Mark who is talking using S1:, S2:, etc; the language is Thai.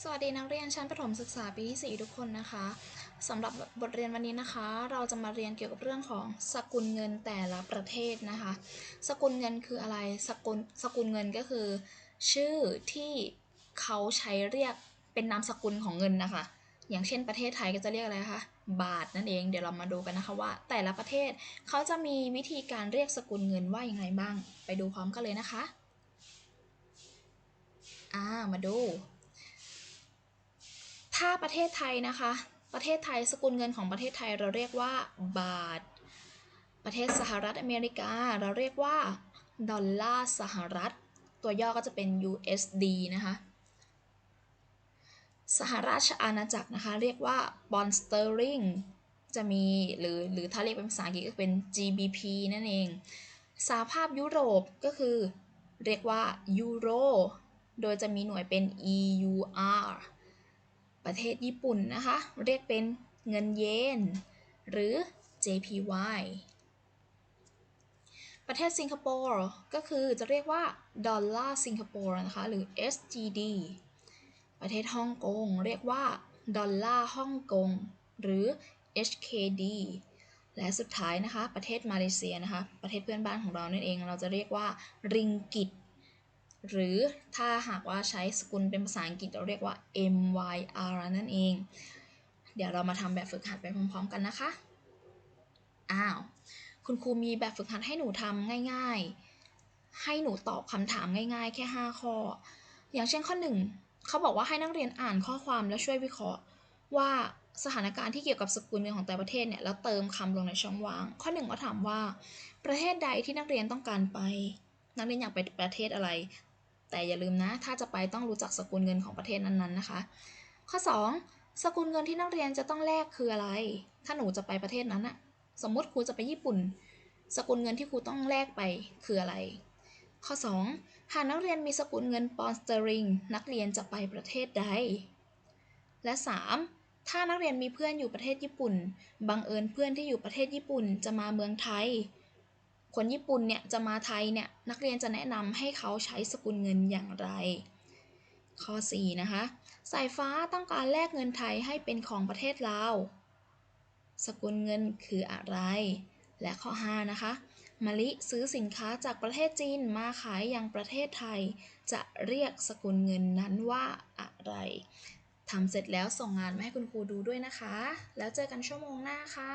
S1: สวัสดีนักเรียนชั้นประถมศึกษาปีที่ 4 ทุกคนนะคะสำหรับบทเรียนวันนี้นะคะ เราจะมาเรียนเกี่ยวกับเรื่องของสกุลเงินแต่ละประเทศนะคะ สกุลเงินคืออะไรสกุลสกุลเงินก็คือ ชื่อที่เขาใช้เรียกเป็นนามสกุลของเงินนะคะ อย่างเช่นประเทศไทยก็จะเรียกอะไรคะบาทนั่นเองเดี๋ยวเรามาดูกันนะคะว่า แต่ละประเทศเขาจะมีวิธีการเรียกสกุลเงินว่าอย่างไรบ้าง ไปดูพร้อมกันเลยนะคะอ่ามาดู ถ้าประเทศไทยนะคะ ประเทศไทยสกุลเงินของประเทศไทยเราเรียกว่าบาท ประเทศสหรัฐอเมริกาเราเรียกว่าดอลลาร์สหรัฐ ตัวย่อก็จะเป็น USD นะคะ สหราชอาณาจักรนะคะ เรียกว่าบอนสเตอริงจะมีหรือหรือถ้าเรียกเป็นภาษาอังกฤษก็เป็น GBP นั่นเองสหภาพยุโรปก็คือเรียกว่ายูโร โดยจะมีหน่วยเป็น EUR ประเทศญี่ปุ่นนะคะ เรียกเป็นเงินเยน หรือ JPY ประเทศสิงคโปร์ก็คือจะเรียกว่าดอลลาร์สิงคโปร์นะคะ หรือ SGD ประเทศฮ่องกงเรียกว่าดอลลาร์ฮ่องกงหรือ HKD และสุดท้ายนะคะ ประเทศมาเลเซียนะคะ ประเทศเพื่อนบ้านของเรานั่นเอง เราจะเรียกว่าริงกิต หรือถ้าหากว่าใช้สกุลเป็นภาษาอังกฤษเราเรียกว่า MYR นั่นเอง เดี๋ยวเรามาทำแบบฝึกหัดไปพร้อมๆกันนะคะ อ้าว คุณครูมีแบบฝึกหัดให้หนูทำง่ายๆ ให้หนูตอบคำถามง่ายๆ แค่ 5 ข้อ อย่างเช่นข้อ 1 เขาบอกว่าให้นักเรียนอ่านข้อความแล้วช่วยวิเคราะห์ว่าสถานการณ์ที่เกี่ยวกับสกุลเงินของแต่ประเทศเนี่ยแล้วเติมคำลงในช่องว่าง ข้อหนึ่งก็ถามว่า ประเทศใดที่นักเรียนต้องการไป นักเรียนอยากไปประเทศอะไร แต่อย่าลืมนะ ถ้าจะไปต้องรู้จักสกุลเงินของประเทศนั้นๆนะคะ ข้อ 2 สกุลเงินที่นักเรียนจะต้องแลกคืออะไร ถ้าหนูจะไปประเทศนั้นอะสมมติครูจะไปญี่ปุ่น สกุลเงินที่ครูต้องแลกไปคืออะไร ข้อ 2 หากนักเรียนมีสกุลเงินปอนด์สเตอริงนักเรียนจะไปประเทศใด และ 3. ถ้านักเรียนมีเพื่อนอยู่ประเทศญี่ปุ่น บังเอิญเพื่อนที่อยู่ประเทศญี่ปุ่นจะมาเมืองไทย คนญี่ปุ่นเนี่ยจะมาไทยเนี่ยนักเรียนจะแนะนำให้เขาใช้สกุลเงินอย่างไร ข้อ 4 นะคะ สายฟ้าต้องการแลกเงินไทยให้เป็นของประเทศลาวสกุลเงินคืออะไร และข้อ 5 นะคะมะลิซื้อสินค้าจากประเทศจีนมาขายยังประเทศไทย จะเรียกสกุลเงินนั้นว่าอะไรทำเสร็จแล้วส่งงานมาให้คุณครูดูด้วยนะคะ แล้วเจอกันชั่วโมงหน้าค่ะ